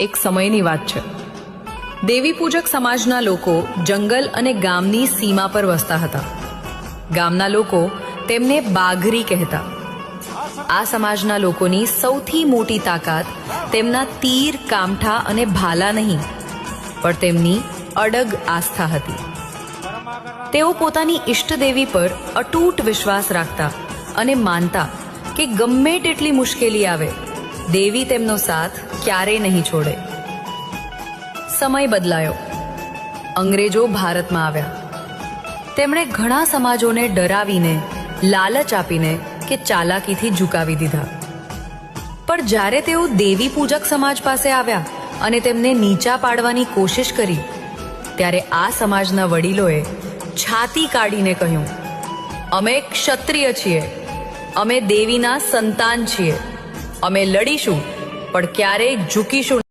એક સમયની વાત છે. દેવી પૂજક સમાજના લોકો જંગલ અને ગામની સીમા પર વસતા હતા. ગામના લોકો તેમને બાઘરી કહેતા. આ સમાજના લોકોની સૌથી મોટી તાકાત તેમના તીર, કામઠા અને ભાલા નહીં, પણ તેમની અડગ આસ્થા હતી. તેઓ પોતાની ઈષ્ટદેવી પર અતૂટ વિશ્વાસ રાખતા અને માનતા કે ગમે તેટલી મુશ્કેલી આવે દેવી તેમનો સાથ ક્યારેય નહીં છોડે. સમય બદલાયો. અંગ્રેજો ભારતમાં આવ્યા. તેમણે ઘણા સમાજોને ડરાવીને, લાલચ આપીને કે ચાલાકીથી ઝુકાવી દીધા. પણ જ્યારે તેઓ દેવી પૂજક સમાજ પાસે આવ્યા અને તેમને નીચા પાડવાની કોશિશ કરી, ત્યારે આ સમાજના વડીલોએ છાતી કાઢીને કહ્યું, અમે ક્ષત્રિય છીએ. અમે દેવીના સંતાન છીએ. અમે લડીશું પણ ક્યારેય ઝૂકીશું